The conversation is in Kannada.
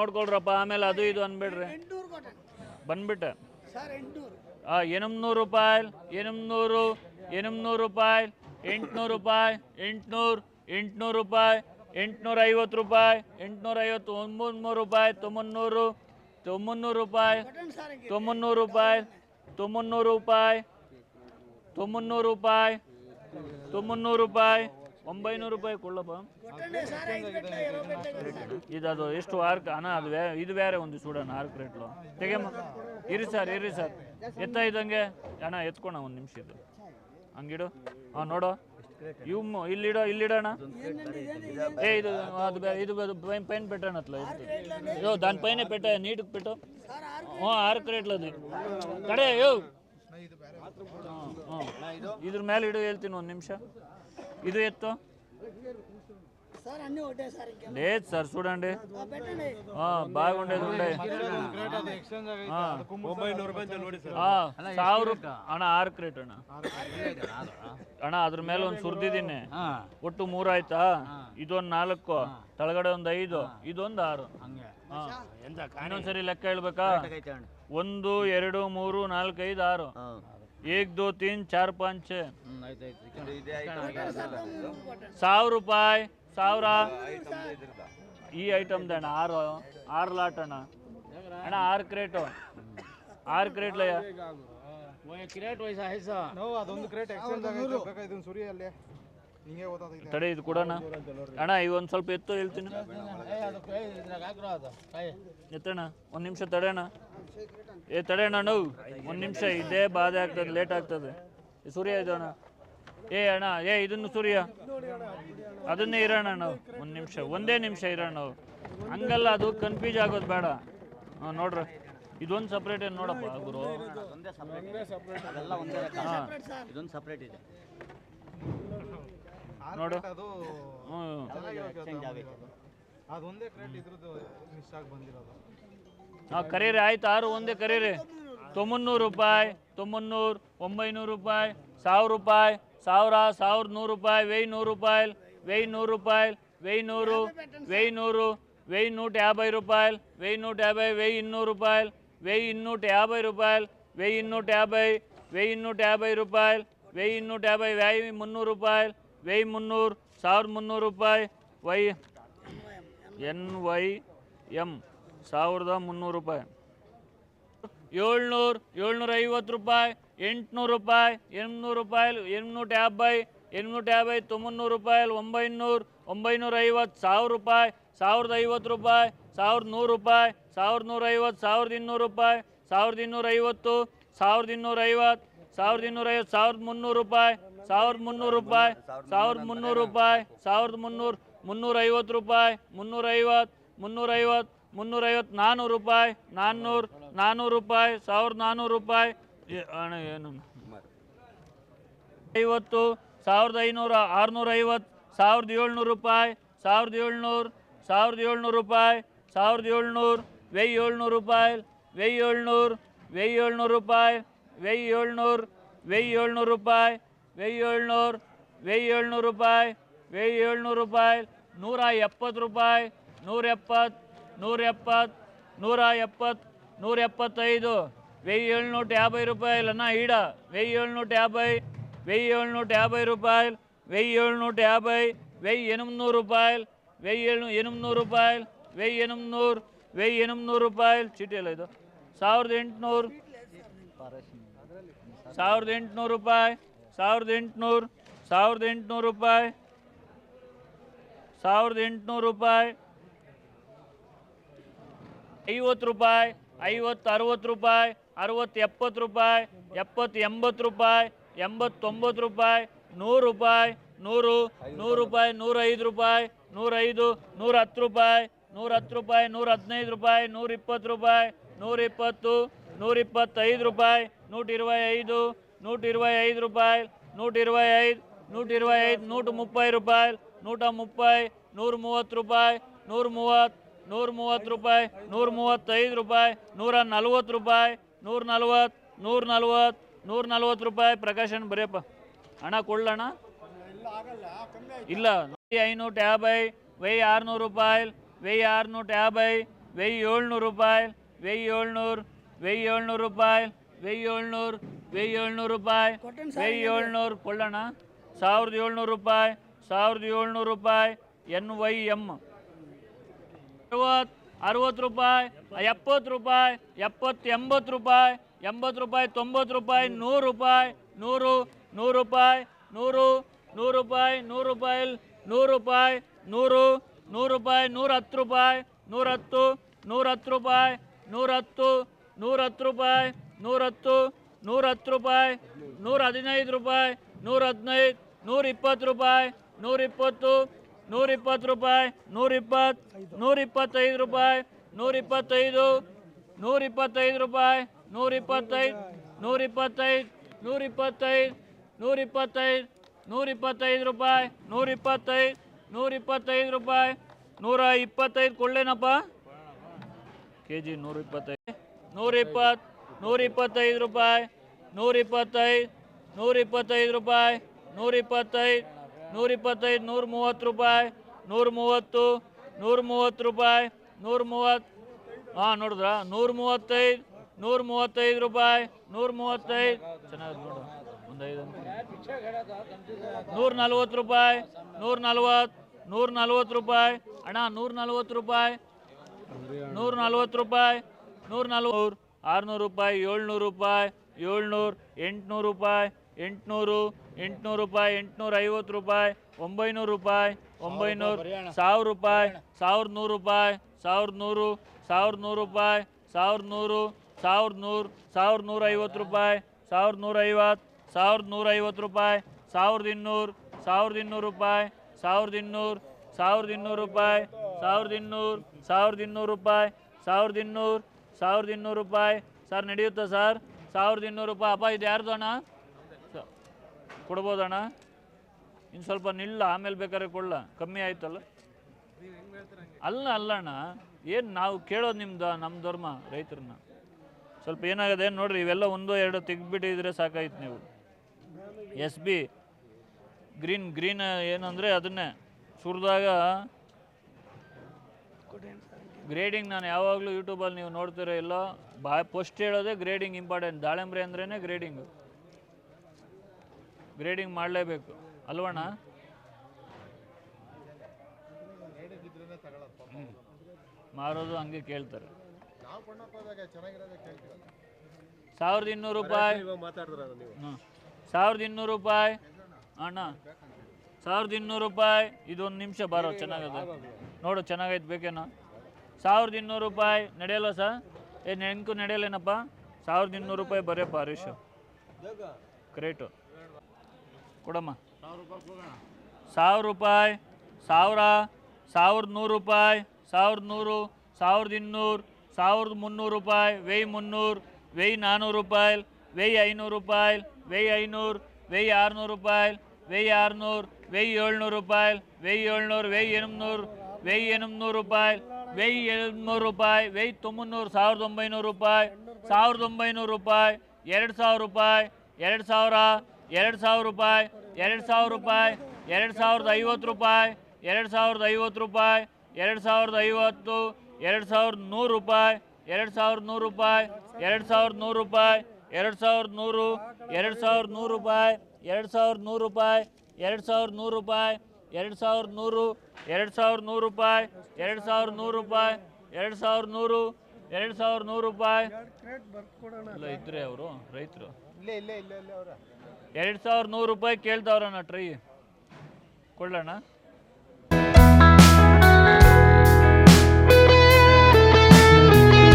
ನೋಡ್ಕೊಳ್ರಪ್ಪ ಆಮೇಲೆ ಅದು ಇದು ಅನ್ಬಿಡ್ರಿ ಬಂದ್ಬಿಟ್ಟ. ಆ, ಎನಿಮಿನೂರು ರೂಪಾಯಿ ಎನಿಮಿನೂರು ಎನಿಮಿನೂರು ರೂಪಾಯಿ ಎಂಟುನೂರು ರೂಪಾಯಿ ಎಂಟುನೂರು ಎಂಟುನೂರು ರೂಪಾಯಿ ಎಂಟುನೂರ ಐವತ್ತು ರೂಪಾಯಿ ಎಂಟುನೂರ ಐವತ್ತು ಒಂಬತ್ತು ರೂಪಾಯಿ ತೊಂಬನ್ನೂರು ತೊಂಬನ್ನೂರು ರೂಪಾಯಿ ತೊಂಬನ್ನೂರು ರೂಪಾಯಿ ತೊಂಬನ್ನೂರು ರೂಪಾಯಿ ತೊಂಬನ್ನೂರು ರೂಪಾಯಿ ತೊಂಬನ್ನೂರು ರೂಪಾಯಿ ಒಂಬೈನೂರು ರೂಪಾಯಿ ಕೊಳ್ಳಪ್ಪ ಕೊಟ್ಟೆ ಸರ್ ಐದು ಬೆಟ್ಟ ಇರೋ ಬೆಟ್ಟ ಸರ್ ಇದು ಅದು ಎಷ್ಟು ಆರ್ಕ್ ಅಣ್ಣ ಅದು ವೇ ಇದು ಬೇರೆ ಒಂದು ಸೂಡಣ್ಣ ಆರ್ಕ್ ರೇಟ್ಲು ತೆಗೆಮ್ಮ ಇರಿ ಸರ್ ಇರಿ ಸರ್ ಎತ್ತ ಇದ್ದಂಗೆ ಅಣ್ಣ ಎತ್ಕೊಣ ಒಂದು ನಿಮಿಷ ಇದು ಹಂಗಿಡು ಹಾಂ ನೋಡು ಇವು ಮ- ಇಲ್ಲಿಡೋ ಇಲ್ಲಿಡೋಣ ఏ ఇది అది బే- ఇది బే- పైన పైన పెట్టాను అట్లా యో దానిపైన పెట్టా నీట్కి పెట్టు ಸರ್ ಆರು ఓ ఆరు క్రేట్లు అది ಕಡೆ ಯೋ ಇದ್ರ ಮೇಲೆ ಇಡು ಹೇಳ್ತೀನಿ ಒಂದು ನಿಮಿಷ ಇದು ಎತ್ತು సార్ అన్ని ఒకటే సార్ ఇంకా లేదు సార్ చూడండి ఆ, పెట్టండి ఆ, బాగుండేది ఉండే ఆ. ಆ, ಸಾವಿರ ಅಣ್ಣ ಆರು ಕ್ರೇಟ್ ಅಣ್ಣ ಅಣ್ಣ ಅದ್ರ ಮೇಲೆ ಒಂದು ಸುರ್ದಿದ್ದೀನಿ ಒಟ್ಟು ಮೂರು ಆಯ್ತಾ ಇದೊಂದು ನಾಲ್ಕು ತಳಗಡೆ ಒಂದು ಐದು ಇದೊಂದು ಆರು ಹಾ. ಇನ್ನೊಂದ್ಸರಿ ಲೆಕ್ಕ ಹೇಳ್ಬೇಕಾ ಒಂದು ಎರಡು ಮೂರು ನಾಲ್ಕು ಐದು ಆರು ಏಕ್ ದೋ ತೀನ್ ಚಾರ್ ಪಾಂಚ್ ಛೆ. ಸಾವಿರ ರೂಪಾಯಿ ಸಾವಿರ ಈ ಐಟಮ್ದು ಅಣ್ಣ ಆರು ಆರು ಲಾಟ್ ಅಣ್ಣ ಅಣ್ಣ ಆರು ಕ್ರೇಟು ಆರು ಕ್ರೇಟ್ಲಯ್ಯ ನಾವು ಅದೊಂದು ಕ್ರೇಟ್ ಎಕ್ಸ್ಚೇಂಜ್ ತಡೆ ಇದು ಕೊಡೋಣ ಅಣ್ಣ ಇವೊಂದು ಸ್ವಲ್ಪ ಎತ್ತು ಹೇಳ್ತೀನಿ. ಎತ್ತಣ್ಣ ಒಂದು ನಿಮಿಷ ತಡೆಯಣ ಏ ತಡೆಯಣ್ಣ ನೋವು. ಒಂದು ನಿಮಿಷ ಇದೇ ಬಾಧೆ ಆಗ್ತದೆ ಲೇಟ್ ಆಗ್ತದೆ. ಸೂರ್ಯ ಇದು ಅಣ್ಣ. ಏ ಅಣ್ಣ ಏ ಇದನ್ನು ಸೂರ್ಯ. ಅದನ್ನೇ ಇರೋಣ ನಾವು. ಒಂದು ನಿಮಿಷ ಒಂದೇ ನಿಮಿಷ ಇರೋಣ ನಾವು. ಹಂಗಲ್ಲ ಅದು ಕನ್ಫ್ಯೂಸ್ ಆಗೋದು ಬೇಡ. ಹಾಂ ನೋಡ್ರಿ. ಇದೊಂದು ಸಪ್ರೇಟ್ ಏನು ನೋಡಪ್ಪ ಗುರು? ಒಂದೇ. ಹಾಂ. ಇದೊಂದು ಸಪ್ರೇಟ್ ಇದೆ. ನೋಡು. ಅದು ಹ್ಞೂ ಎಕ್ಸ್ಚೇಂಜ್ ಆಗೈತೆ ಅದೊಂದೇ ಕ್ರೇಟ್ ಇದ್ರದ್ದು ಮಿಸ್ ಆಗಿ ಬಂದಿರೋದು ಹಾಂ ಕರೀರಿ ಆಯ್ತು ಆರು ಒಂದೇ ಕರೀರಿ ತೊಂಬನ್ನೂರು ರೂಪಾಯಿ ತೊಂಬನ್ನೂರು ಒಂಬೈನೂರು ರೂಪಾಯಿ ಸಾವಿರ ರೂಪಾಯಿ ಸಾವಿರ ಸಾವಿರದ ನೂರು ರೂಪಾಯಿ వెయ్యి నూరు రూపాయలు వెయ్యి నూరు రూపాయలు వెయ్యి నూరు వెయ్యి నూరు వెయ్యి నూట యాభై రూపాయలు వెయ్యి నూట యాభై వెయ్యి ఇన్నూరు రూపాయలు వెయ్యి ఇన్నూట యాభై రూపాయలు వెయ్యి ఇన్నూట యాభై వెయ్యి ఇన్నూట యాభై రూపాయలు వెయ్యి ఇన్నూట యాభై వెయ్యి మున్నూరు రూపాయలు ವೆಯ್ ಮುನ್ನೂರು, ಸಾವಿರದ ಮುನ್ನೂರು ರೂಪಾಯಿ, ವೈ, ಎನ್ ವೈ ಎಂ ಸಾವಿರದ ಮುನ್ನೂರು ರೂಪಾಯಿ. ಏಳ್ನೂರು, ಏಳ್ನೂರ ಐವತ್ತು ರೂಪಾಯಿ, ಎಂಟುನೂರು ರೂಪಾಯಿ ಎಂಟುನೂರು ರೂಪಾಯಿ ಎಂಟುನೂಟ ಯಾಭೈ, ಎಂಟುನೂರ ಯಾಭೈ ತೊಂಬನ್ನೂರು ರೂಪಾಯಿ, ಒಂಬೈನೂರು, ಒಂಬೈನೂರ ಐವತ್ತು, ಸಾವಿರ ರೂಪಾಯಿ, ಸಾವಿರದ ಐವತ್ತು ರೂಪಾಯಿ, ಸಾವಿರದ ನೂರು ರೂಪಾಯಿ, ಸಾವಿರದ ನೂರ ಐವತ್ತು, ಸಾವಿರದ ಇನ್ನೂರು ರೂಪಾಯಿ, ಸಾವಿರದ ಇನ್ನೂರ ಐವತ್ತು, ಸಾವಿರದ ಇನ್ನೂರ ಐವತ್ತು, ಸಾವಿರದ ಇನ್ನೂರ ಐವತ್ತು, ಸಾವಿರದ ಮುನ್ನೂರು ರೂಪಾಯಿ. ಸಾವಿರದ ಮುನ್ನೂರು ರೂಪಾಯಿ, ಸಾವಿರದ ಮುನ್ನೂರು ರೂಪಾಯಿ, ಸಾವಿರದ ಮುನ್ನೂರು, ಮುನ್ನೂರೈವತ್ತು ರೂಪಾಯಿ, ಮುನ್ನೂರೈವತ್ತು ಮುನ್ನೂರೈವತ್ತು ಮುನ್ನೂರೈವತ್ತು ನಾನ್ನೂರು ರೂಪಾಯಿ, ನಾನ್ನೂರು ನಾನ್ನೂರು ರೂಪಾಯಿ, ಸಾವಿರದ ನಾನ್ನೂರು ರೂಪಾಯಿ. ಏನು? ಐವತ್ತು, ಸಾವಿರದ ಐನೂರ, ಆರುನೂರೈವತ್ತು, ಸಾವಿರದ ಏಳ್ನೂರು ರೂಪಾಯಿ, ಸಾವಿರದ ಏಳ್ನೂರು ಸಾವಿರದ ಏಳ್ನೂರು ರೂಪಾಯಿ, ಸಾವಿರದ ಏಳ್ನೂರು ವೆಯ್ ಏಳ್ನೂರು ರೂಪಾಯಿ ವೆಯ್ ಏಳ್ನೂರು ವೆಯ್ ಏಳ್ನೂರು ರೂಪಾಯಿ ವೆಯ್ ಏಳ್ನೂರು ವೆಯ್ ಏಳ್ನೂರು ರೂಪಾಯಿ ವೆಯ್ ಏಳ್ನೂರು ವೆಯ್ ಏಳ್ನೂರು ರೂಪಾಯಿ ವೆಯ್ ಏಳ್ನೂರು ರೂಪಾಯಿ, ನೂರ ಎಪ್ಪತ್ತು ರೂಪಾಯಿ, ನೂರ ಎಪ್ಪತ್ತು ನೂರ ಎಪ್ಪತ್ತು ನೂರ ಎಪ್ಪತ್ತು, ನೂರ ಎಪ್ಪತ್ತೈದು. ವೆಯ್ ಏಳ್ನೂರ ಯಾಭೈ ರೂಪಾಯಿ ಅನ್ನ ಈಡ ವೆಯ್ ಏಳ್ನೂರ ಯಾಭೈ ವೆಯ್ ಏಳ್ನೂರ ಯಾಭೈ ರೂಪಾಯಿ ವೆಯ್ ಏಳ್ನೂರ ಯಾಭೈ ವೆಯ್ ಎನಿಮಿದೂರು ರೂಪಾಯಿ ವೆಯ್ ಏಳ್ನೂ ಎನಿಮಿದೂರು ರೂಪಾಯಿ ವೆಯ್ ಎನಿಮಿದೂರು ವೆಯ್ ಎನಿಮಿದೂರು ರೂಪಾಯಿ. ಚೀಟಿ ಅಲ್ಲ ಇದು. ಸಾವಿರದ ಎಂಟುನೂರು ಸಾವಿರದ ಎಂಟುನೂರು ರೂಪಾಯಿ ಸಾವಿರದ ಎಂಟುನೂರು ಸಾವಿರದ ಎಂಟುನೂರು ರೂಪಾಯಿ, ಸಾವಿರದ ಎಂಟುನೂರು ರೂಪಾಯಿ, ಐವತ್ತು ರೂಪಾಯಿ, ಐವತ್ತು, ಅರವತ್ತು ರೂಪಾಯಿ, ಅರವತ್ತು, ಎಪ್ಪತ್ತು ರೂಪಾಯಿ, ಎಪ್ಪತ್ತು, ಎಂಬತ್ತು ರೂಪಾಯಿ, ಎಂಬತ್ತೊಂಬತ್ತು ರೂಪಾಯಿ, ನೂರು ರೂಪಾಯಿ, ನೂರು ನೂರು ರೂಪಾಯಿ, ನೂರೈದು ರೂಪಾಯಿ, ನೂರೈದು ನೂರ ಹತ್ತು ರೂಪಾಯಿ ನೂರ ಹತ್ತು ರೂಪಾಯಿ ನೂರ ಹದಿನೈದು ರೂಪಾಯಿ ನೂರ ಇಪ್ಪತ್ತು ರೂಪಾಯಿ ನೂರ ಇಪ್ಪತ್ತು ನೂರ ಇಪ್ಪತ್ತೈದು ರೂಪಾಯಿ ನೂಟ ಐದು ನೂಟ ಇರುವ ಐದು ರೂಪಾಯಿ ನೂಟ ಇರುವ ಐದು ನೂಟ ಇರುವ ಐದು ನೂಟ ಮುಪ್ಪೈ ರೂಪಾಯಿ ನೂಟ ಮುಪ್ಪೈ ನೂರ ಮೂವತ್ತು ರೂಪಾಯಿ ನೂರ ಮೂವತ್ತು ನೂರ ಮೂವತ್ತು ರೂಪಾಯಿ ನೂರ ಮೂವತ್ತೈದು ರೂಪಾಯಿ ನೂರ ನಲ್ವತ್ತು ರೂಪಾಯಿ ನೂರ ನಲ್ವತ್ತು ನೂರ ನಲ್ವತ್ತು ನೂರ ನಲ್ವತ್ತು ರೂಪಾಯಿ ಪ್ರಕಾಶನ್ ಬರೆಯಪ್ಪ. ಹಣ ಕೊಡ್ಲಣ ಇಲ್ಲ ವೈ ಐನೂರ ಟ್ಯಾಬೈ ವೈ ಆರ್ನೂರು ರೂಪಾಯಿ ವೈ ಆರ್ನೂರ ಟ್ಯಾಬೈ ವೈ ಏಳ್ನೂರು ರೂಪಾಯಿ ವೈ ಏಳ್ನೂರು ವೈ ಏಳ್ನೂರು ರೂಪಾಯಿ ಏಳ್ನೂರು ವೆಯ್ ಏಳ್ನೂರು ರೂಪಾಯಿ ವೆಯ್ ಏಳ್ನೂರು ಕೊಳ್ಳೋಣ. ಸಾವಿರದ ಏಳ್ನೂರು ರೂಪಾಯಿ ಸಾವಿರದ ಏಳ್ನೂರು ರೂಪಾಯಿ ಎನ್ ವೈ ಎಂ ಅರವತ್ತು ಅರವತ್ತು ರೂಪಾಯಿ ಎಪ್ಪತ್ತು ರೂಪಾಯಿ ಎಪ್ಪತ್ತು ಎಂಬತ್ತು ರೂಪಾಯಿ ಎಂಬತ್ತು ರೂಪಾಯಿ ತೊಂಬತ್ತು ರೂಪಾಯಿ ನೂರು ರೂಪಾಯಿ ನೂರು ನೂರು ರೂಪಾಯಿ ನೂರು ನೂರು ರೂಪಾಯಿ ನೂರು ರೂಪಾಯಿ ನೂರು ರೂಪಾಯಿ ನೂರು ನೂರು ರೂಪಾಯಿ ನೂರ ಹತ್ತು ರೂಪಾಯಿ ನೂರ ಹತ್ತು ನೂರ ಹತ್ತು ರೂಪಾಯಿ ನೂರ ಹತ್ತು ನೂರ ಹತ್ತು ರೂಪಾಯಿ ನೂರ ಹತ್ತು ನೂರ ಹತ್ತು ರೂಪಾಯಿ ನೂರ ಹದಿನೈದು ರೂಪಾಯಿ ನೂರ ಹದಿನೈದು ನೂರ ಇಪ್ಪತ್ತು ರೂಪಾಯಿ ನೂರ ಇಪ್ಪತ್ತು ನೂರ ಇಪ್ಪತ್ತು ರೂಪಾಯಿ ನೂರ ಇಪ್ಪತ್ತು ನೂರ ಇಪ್ಪತ್ತೈದು ರೂಪಾಯಿ ನೂರ ಇಪ್ಪತ್ತೈದು ನೂರ ಇಪ್ಪತ್ತೈದು ರೂಪಾಯಿ ನೂರ ಇಪ್ಪತ್ತೈದು ನೂರ ಇಪ್ಪತ್ತೈದು ನೂರ ಇಪ್ಪತ್ತೈದು ನೂರ ಇಪ್ಪತ್ತೈದು ನೂರ ಇಪ್ಪತ್ತೈದು ರೂಪಾಯಿ ನೂರ ಇಪ್ಪತ್ತೈದು ನೂರ ಇಪ್ಪತ್ತೈದು ರೂಪಾಯಿ ನೂರ ಇಪ್ಪತ್ತೈದು ಕೊಳ್ಳೇನಪ್ಪ ಕೆ ಜಿ ನೂರ ಇಪ್ಪತ್ತೈದು ನೂರ ಇಪ್ಪತ್ತು ನೂರ ಇಪ್ಪತ್ತೈದು ರೂಪಾಯಿ ನೂರ ಇಪ್ಪತ್ತೈದು ನೂರ ಇಪ್ಪತ್ತೈದು ರೂಪಾಯಿ ನೂರ ಇಪ್ಪತ್ತೈದು ನೂರ ಮೂವತ್ತು ರೂಪಾಯಿ ನೂರ ಮೂವತ್ತು ನೂರ ಮೂವತ್ತು ರೂಪಾಯಿ ನೂರ ಮೂವತ್ತು ಹಾಂ, ನೋಡಿದ್ರ? ನೂರ ಮೂವತ್ತೈದು ನೂರ ಮೂವತ್ತೈದು ರೂಪಾಯಿ ನೂರ ಮೂವತ್ತೈದು ಚೆನ್ನಾಗಿ ನೋಡು. ಒಂದು ಐದು ನೂರ ನಲ್ವತ್ತು ರೂಪಾಯಿ ನೂರ ನಲ್ವತ್ತು ನೂರ ನಲ್ವತ್ತು ರೂಪಾಯಿ. ಅಣ್ಣ ನೂರ ನಲ್ವತ್ತು ರೂಪಾಯಿ. ನೂರ ನಲ್ವತ್ತು ರೂಪಾಯಿ ನೂರ ನಲ್ವತ್ತು ಆರುನೂರು ರೂಪಾಯಿ ಏಳ್ನೂರು ರೂಪಾಯಿ ಏಳ್ನೂರು ಎಂಟುನೂರು ರೂಪಾಯಿ ಎಂಟುನೂರು ಎಂಟುನೂರು ರೂಪಾಯಿ ಎಂಟುನೂರ ಐವತ್ತು ರೂಪಾಯಿ ಒಂಬೈನೂರು ರೂಪಾಯಿ ಒಂಬೈನೂರು ಸಾವಿರ ರೂಪಾಯಿ ಸಾವಿರದ ನೂರು ರೂಪಾಯಿ ಸಾವಿರದ ನೂರು ಸಾವಿರದ ನೂರು ರೂಪಾಯಿ ಸಾವಿರದ ನೂರು ಸಾವಿರದ ನೂರು ಸಾವಿರದ ನೂರ ಐವತ್ತು ರೂಪಾಯಿ ಸಾವಿರದ ನೂರ ಐವತ್ತು ಸಾವಿರದ ನೂರ ಐವತ್ತು ರೂಪಾಯಿ ಸಾವಿರದ ಇನ್ನೂರು ಸಾವಿರದ ಇನ್ನೂರು ರೂಪಾಯಿ ಸಾವಿರದ ಇನ್ನೂರು ಸಾವಿರದ ಇನ್ನೂರು ರೂಪಾಯಿ ಸಾವಿರದ ಇನ್ನೂರು ಸಾವಿರದ ಇನ್ನೂರು ರೂಪಾಯಿ ಸಾವಿರದ ಇನ್ನೂರು ಸಾವಿರದ ಇನ್ನೂರು ರೂಪಾಯಿ. ಸರ್, ನಡೆಯುತ್ತಾ ಸರ್? ಸಾವಿರದ ಇನ್ನೂರು ರೂಪಾಯಿ. ಅಪ್ಪ, ಇದು ಯಾರ್ದು ಅಣ್ಣ? ಕೊಡ್ಬೋದಣ್ಣ? ಇನ್ನು ಸ್ವಲ್ಪ ನಿಲ್ಲ, ಆಮೇಲೆ ಬೇಕಾದ್ರೆ ಕೊಡಲ? ಕಮ್ಮಿ ಆಯ್ತಲ್ಲ? ಅಲ್ಲ ಅಲ್ಲಣ್ಣ ಏನು ನಾವು ಕೇಳೋದು ನಿಮ್ದು ನಮ್ಮ ಧರ್ಮ, ರೈತರನ್ನ? ಸ್ವಲ್ಪ ಏನಾಗಿದೆ ನೋಡ್ರಿ, ಇವೆಲ್ಲ ಒಂದು ಎರಡು ತೆಗ್ದುಬಿಟ್ಟಿದ್ರೆ ಸಾಕಾಯ್ತು ನೀವು. ಎಸ್ ಬಿ, ಗ್ರೀನ್ ಗ್ರೀನ್ ಏನಂದರೆ ಅದನ್ನೇ. ಸುರಿದಾಗ ಗ್ರೇಡಿಂಗ್ ನಾನು ಯಾವಾಗಲೂ ಯೂಟ್ಯೂಬಲ್ಲಿ ನೀವು ನೋಡ್ತಿರೋ ಇಲ್ಲ ಬಾ ಫಸ್ಟ್ ಹೇಳೋದೇ ಗ್ರೇಡಿಂಗ್ ಇಂಪಾರ್ಟೆಂಟ್ ದಾಳಿಂಬ್ರೆ ಅಂದ್ರೇ ಗ್ರೇಡಿಂಗು ಗ್ರೇಡಿಂಗ್ ಮಾಡಲೇಬೇಕು. ಅಲ್ವಣ್ಣ. ಮಾರೋದು ಹಂಗೆ ಕೇಳ್ತಾರೆ. ಸಾವಿರದ ಇನ್ನೂರು ರೂಪಾಯಿ. ಹ್ಞೂ ಸಾವಿರದ ಇನ್ನೂರು ರೂಪಾಯಿ. ಅಣ್ಣ ಸಾವಿರದ ಇನ್ನೂರು ರೂಪಾಯಿ. ಇದೊಂದು ನಿಮಿಷ ಬಾರೋ ಚೆನ್ನಾಗದ. ನೋಡು ಚೆನ್ನಾಗೈತೆ ಬೇಕೇನೋ. ಸಾವಿರದ ಇನ್ನೂರು ರೂಪಾಯಿ ನಡೆಯಲ್ಲ ಸರ್? ಏ, ನೆನಕು ನಡೆಯಲ್ಲೇನಪ್ಪ? ಸಾವಿರದ ಇನ್ನೂರು ರೂಪಾಯಿ ಬರೇ ಹರೀಶ್ ಕ್ರೇಟು ಕೊಡಮ್ಮ. ಸಾವಿರ ರೂಪಾಯಿ, ಸಾವಿರ, ಸಾವಿರದ ನೂರು ರೂಪಾಯಿ, ಸಾವಿರದ ನೂರು, ಸಾವಿರದ ಇನ್ನೂರು, ಸಾವಿರದ ಮುನ್ನೂರು ರೂಪಾಯಿ, ವೆಯ್ ಮುನ್ನೂರು ವೆಯ್ಯಿ ನಾನ್ನೂರು ರೂಪಾಯಿ, ವೆಯ್ ಐನೂರು ರೂಪಾಯಿ, ವೆಯ್ ಐನೂರು ವೆಯ್ಯಿ ಆರುನೂರು ರೂಪಾಯಿ, ವೆಯ್ ಆರುನೂರು, ವೆಯ್ ಏಳ್ನೂರು ರೂಪಾಯಿ, ವೆಯ್ ಏಳ್ನೂರು ವೆಯ್ಯಿ ಎಣ್ನೂರು ವೆಯ್ಯಿ ಎಣ್ನೂರು ರೂಪಾಯಿ. ವೆಯ್ಯಿ ಎಣ್ನೂರು ರೂಪಾಯಿ ವೆಯ್ ತೊಂಬನ್ನೂರು ಸಾವಿರದ ಒಂಬೈನೂರು ರೂಪಾಯಿ ಸಾವಿರದ ಒಂಬೈನೂರು ರೂಪಾಯಿ ಎರಡು ಸಾವಿರ ರೂಪಾಯಿ ಎರಡು ಸಾವಿರ ಎರಡು ಸಾವಿರ ರೂಪಾಯಿ ಎರಡು ಸಾವಿರ ರೂಪಾಯಿ ಎರಡು ಸಾವಿರದ ಐವತ್ತು ರೂಪಾಯಿ ಎರಡು ಸಾವಿರದ ಐವತ್ತು ರೂಪಾಯಿ ಎರಡು ಸಾವಿರದ ಐವತ್ತು ಎರಡು ಸಾವಿರದ ನೂರು ರೂಪಾಯಿ ಎರಡು ಸಾವಿರದ ನೂರು ರೂಪಾಯಿ ಎರಡು ಸಾವಿರದ ನೂರು ರೂಪಾಯಿ ಎರಡು ಸಾವಿರದ ನೂರು ಎರಡು ಸಾವಿರದ ನೂರು ರೂಪಾಯಿ ಎರಡು ಸಾವಿರದ ನೂರು ರೂಪಾಯಿ ಎರಡು ಸಾವಿರದ ನೂರು ರೂಪಾಯಿ ಎರಡು ಸಾವಿರದ ನೂರು ಎರಡು ಸಾವಿರದ ನೂರು ರೂಪಾಯಿ ಎರಡು ಸಾವಿರದ ನೂರು ರೂಪಾಯಿ ಎರಡು ಸಾವಿರದ ನೂರು ಎರಡು ಸಾವಿರದ ನೂರು ರೂಪಾಯಿ. ಇಲ್ಲ ಇದ್ರೆ ಅವರು ರೈತರು. ಎರಡು ಸಾವಿರದ ನೂರು ರೂಪಾಯಿ ಕೇಳ್ತಾವ್ರಣ್ಣ ಟ್ರೈ ಕೊಳ್ಳೋಣ